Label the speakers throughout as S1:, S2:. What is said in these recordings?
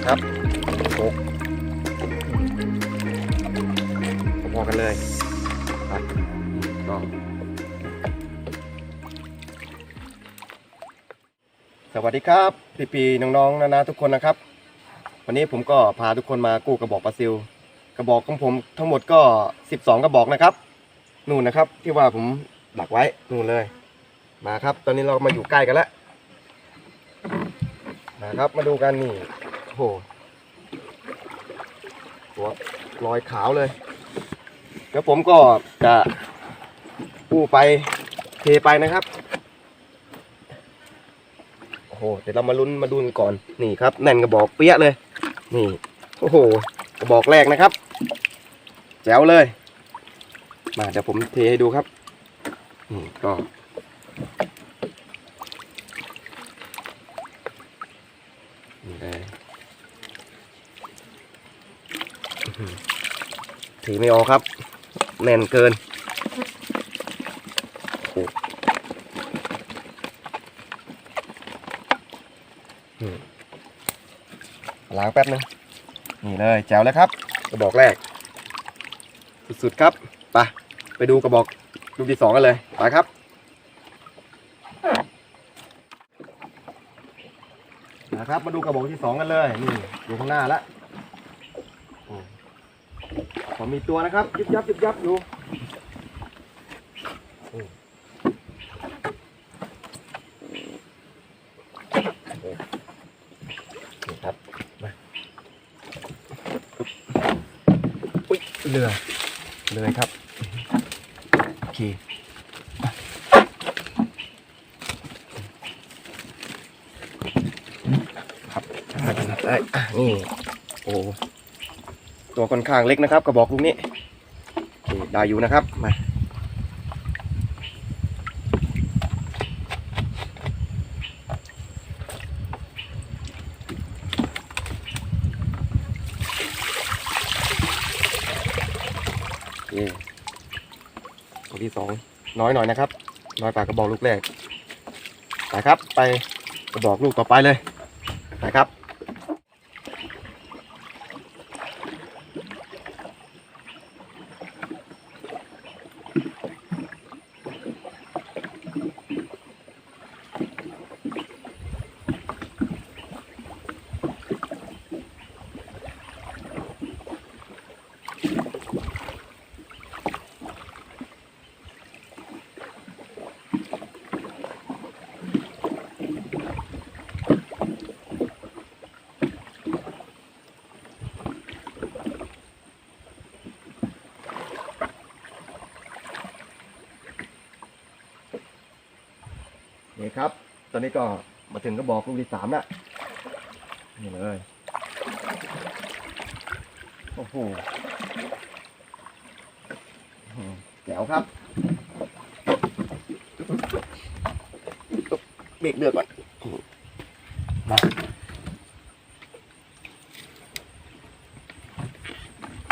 S1: นะครับหกพอๆกันเลยครับก็สวัสดีครับ พี่ๆน้องๆนานาทุกคนนะครับ วันนี้ผมก็พาทุกคนมากู้กระบอกปลาซิล กระบอกของผมทั้งหมดก็ 12 กระบอกนะครับ นู่นนะครับที่ว่าผมดักไว้นู่นเลย มาครับ ตอนนี้เรามาอยู่ใกล้กันแล้วนะครับมาดูกันนี่ โอ้โหตัวรอยขาวเลย เดี๋ยวผมก็จะกู้ไปเทไปนะครับ โอ้โห เดี๋ยวเรามาลุ้นมาดูกันก่อน นี่ครับ แน่นกระบอกเปี้ยเลย นี่ โอ้โห กระบอกแรกนะครับ แจ๋วเลย มาเดี๋ยวผมเทให้ดูครับ นี่ก็นี่เลยอื้อหือ ถือไม่ออกครับแน่นเกินล้างแป๊บนึงนี่เลยแจ๋วแล้วครับ กระบอกแรก สุดๆครับไปไปดูกระบอกลูกที่สองกันเลยไปครับนะครับ มาดูกระบอกที่สองกันเลยนี่อยู่ข้างหน้าแล้ว ผมมีตัวนะครับยิบยับยิบยับอยู่อืมนี่ครับมาอุ๊ยเรือเลยครับ โอเคครับได้อะนี่โอ้ ตัวค่อนข้างเล็กนะครับกระบอกลูกนี้ได้อยู่นะครับมาตัวที่สองน้อยหน่อยนะครับ น้อยกว่ากระบอกลูกแรกไปครับ ไปกระบอกลูกต่อไปเลยไปครับ นี่ครับ ต อนนี้ก็มาถึงกระบอกลูกที่สามแล้วนี่เลย โอ้โหอื้อหือแจ๋วครับเบรกเลือดก่อนมา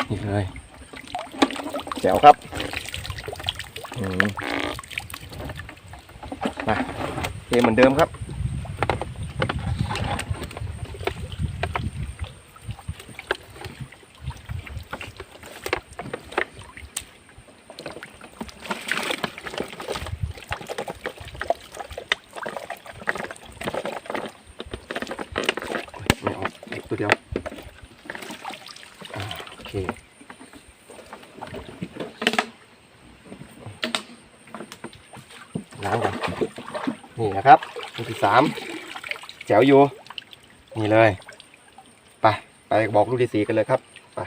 S1: นี่เลยแจ๋วครับ อืมมา เหมือนเดิมครับไม่ออกเล็กตัวเดียวโอเคล้างก่อน นี่นะครับลูกที่สามแจ๋วอยู่ นี่เลย ไป ไปบอกลูกที่สี่กันเลยครับ ไป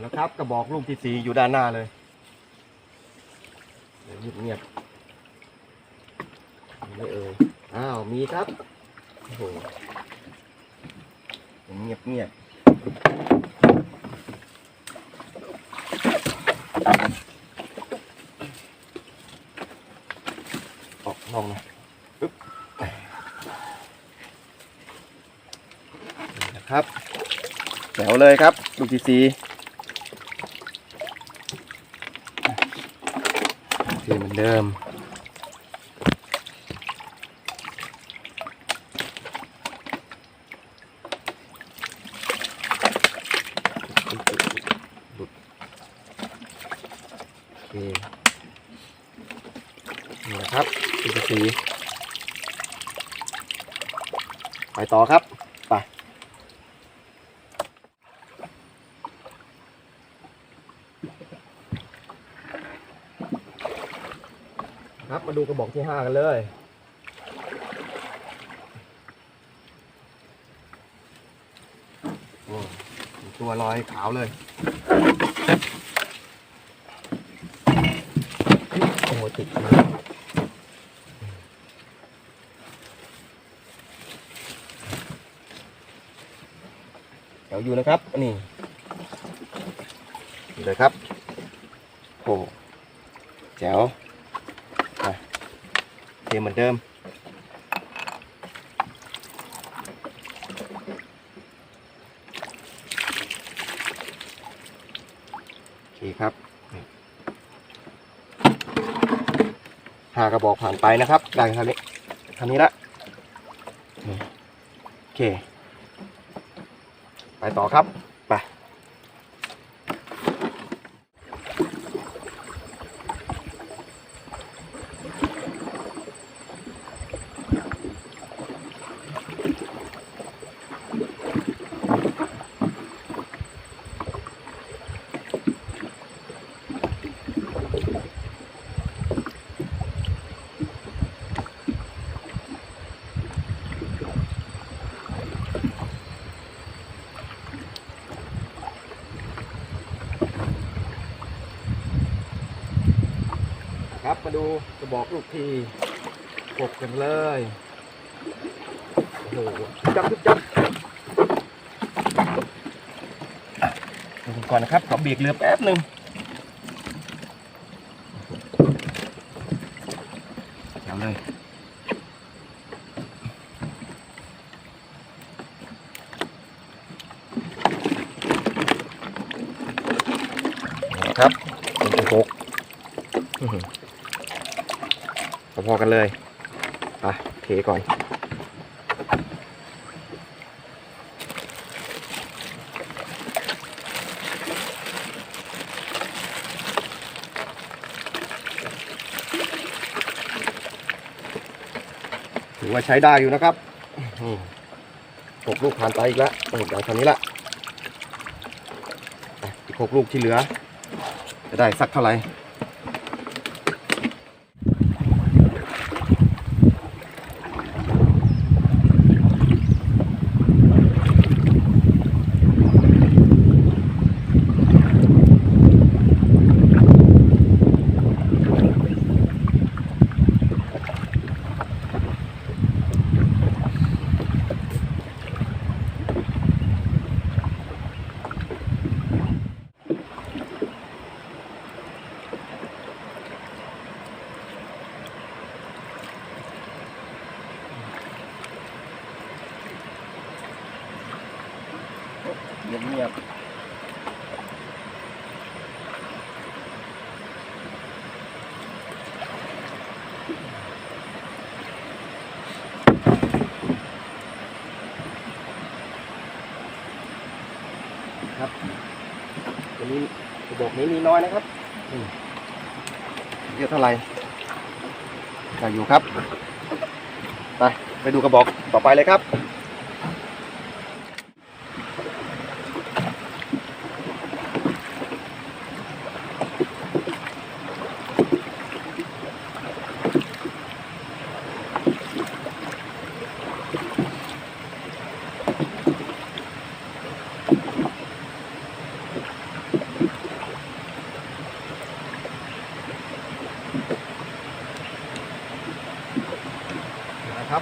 S1: แล้วครับกระบอกลูกที่สี่อยู่ด้านหน้าเลยเดี๋ยวเงียบๆ ไม่เอ่ยอ้าว มี ครับโอ้โหเงียบเงียบออกนอกนะปึ๊บนะครับแถวเลยครับลูกที่สี่เทเหมือนเดิม หลุดโอเคนี่นะครับลูกที่สี่ไป ต่อครับไปครับมาดูกระบอกที่ห้ากันเลยโอ้ตัวลอยขาวเลยโอ้ติดมา ดี๋ยวอยู่นะครับนนี้นี่เลยครับโอ้แจ๋วเทเหมือนเดิมโอเคครับหากระบอกผ่านไปนะครับได้ครับนี้คันนี้ละโอเค ไปต่อครับ ไป มาดูกระบอกลูกทีกบกันเลยโอ้โหจับจับจับดูก่อนนะครับขอเบรกเรือแป๊บหนึ่งเอาเลยนะครับเป็นที่หก พอๆกันเลยไปเทก่อน ถือว่าใช้ได้อยู่นะครับหกลูกผ่านไปอีกแล้วโอ้เดี๋ยวเท่านี้ละอะอีกหกลูกที่เหลือ จะได้สักเท่าไหร่ ครับตัวนี้กระบอกนี้มีน้อยนะครับเยอะเท่าไหร่อยู่ครับ ไป ไปดูกระบอกต่อไปเลยครับ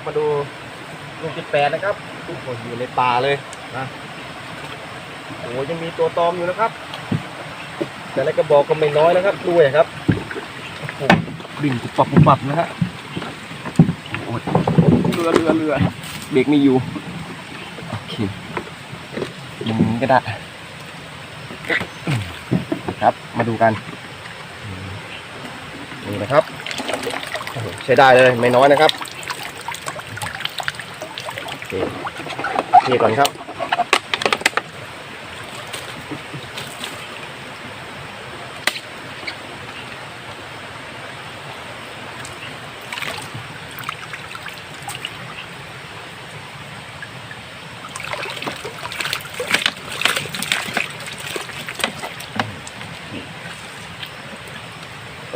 S1: มาดูลูกที่แปดนะครับโอ้โหอยู่ในป่าเลยนะโอ้ยังมีตัวตอมอยู่นะครับ แต่ในกระบอกก็ไม่น้อยนะครับด้วยครับโอ้ดิ่งปุบปับปุบปับนะฮะโอ้ยเรือเรือเรือเบรกไม่อยู่โอเคอย่างนี้ก็ได้ครับมาดูกันนี่นะครับใช้ได้เลยไม่น้อยนะครับโอเค โอเคก่อนครับ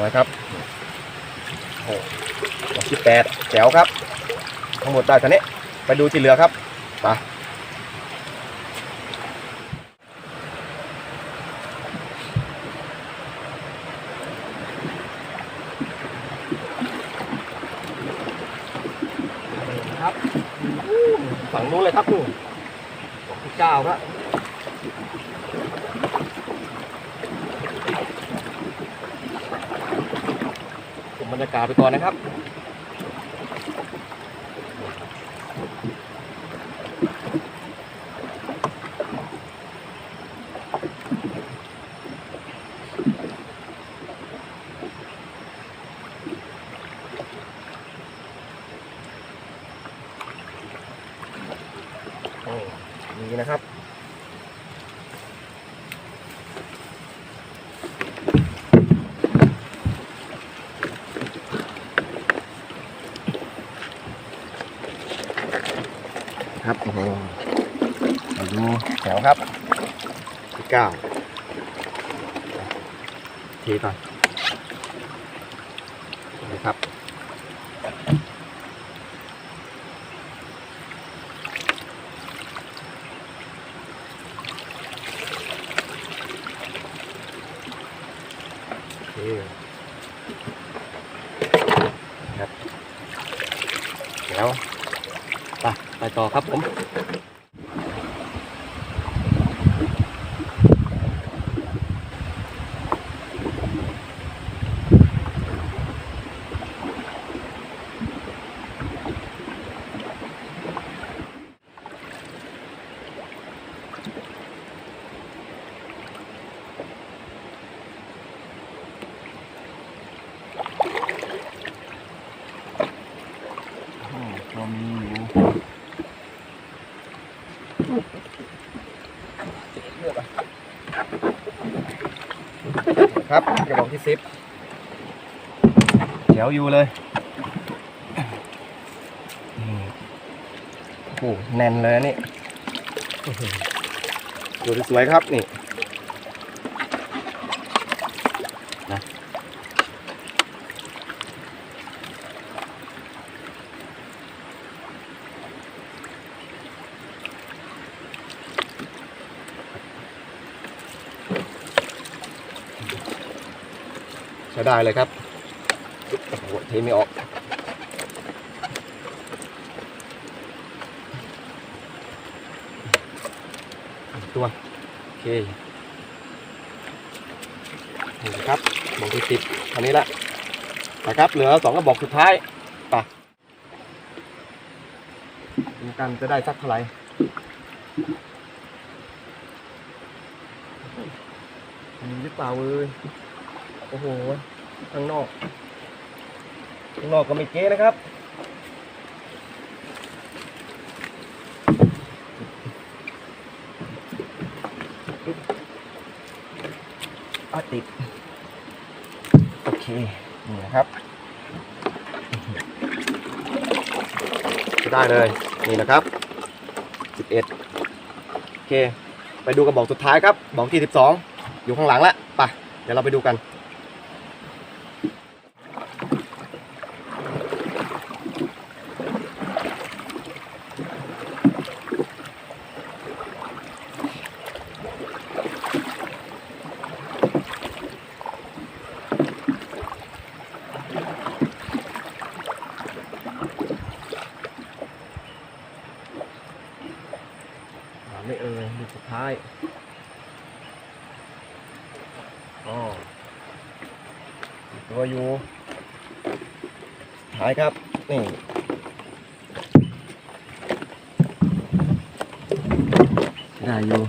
S1: นะครับโอ้ดอกที่แปดแจ๋วครับ ทั้งหมดได้ท่านี้ ไปดูที่เหลือครับ ไปครับอู้ฝั่งนู้นเลย ครับนู่นดอกที่เจ้าครับชมบรรยากาศไปก่อนนะครับ โอ้นี่นะครับ ครับโอ้โหมาดูแถวครับที่ เก้าทีก่อนนะครับครับแล้วไปไปต่อครับผม ครับกระบอกที่สิบเดี๋ยวอยู่เลยอืมโอ้โหแน่นเลยนี่อื้อหือดูสวยๆครับนี่นะ ใช้ได้เลยครับโอ้เทไม่ออกตัวโอเคนี่นะครับบอกที่สิบอันนี้ละนะครับเหลือสองกระบอกสุดท้ายไปดูกันจะได้สักเท่าไหร่มีหรือเปล่าเอ้ยโอ้โห ข้างนอกข้างนอกก็ไม่เก๊นะครับอาติด โอเค นี่นะครับ ได้เลย นี่นะครับ 11 โอเค ไปดูกระบอกสุดท้ายครับบอกที่ 12 อยู่ข้างหลังแล้วไปเดี๋ยวเราไปดูกัน หาไม่เอ่ยดูสุดท้ายอ๋อมีตัว อยู่ท้ายครับ นี่ได้อยู่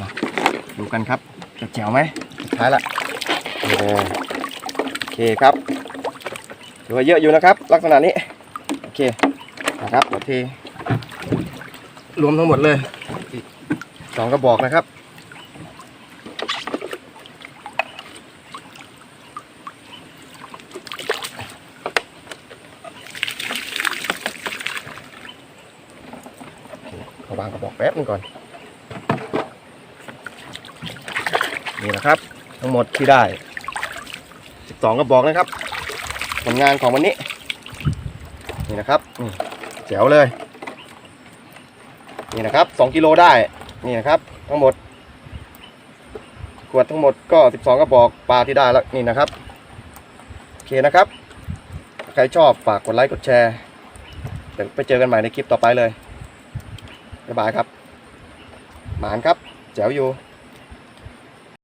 S1: มาดูกันครับจะแจ๋วไหมท้ายละโอเคครับถือว่าเยอะอยู่นะครับ ลักษณะนี้ โอเคนะครับโอเครวมทั้งหมดเลยสองกระบอกนะครับ ขอวางกระบอก แป๊บนึงก่อน นี่นะครับ ทั้งหมดที่ได้ 12กระบอกนะครับผลงานของวันนี้ นี่นะครับนี่แจ๋วเลย นี่นะครับ2กิโลได้ นี่นะครับ ทั้งหมดขวดทั้งหมดก็ 12กระบอกปลาที่ได้แล้วนี่นะครับโอเคนะครับ ใครชอบฝากกดไลค์กดแชร์เดี๋ยวไปเจอกันใหม่ในคลิปต่อไปเลย บ๊ายบายครับ หมานครับ แจ๋วอยู่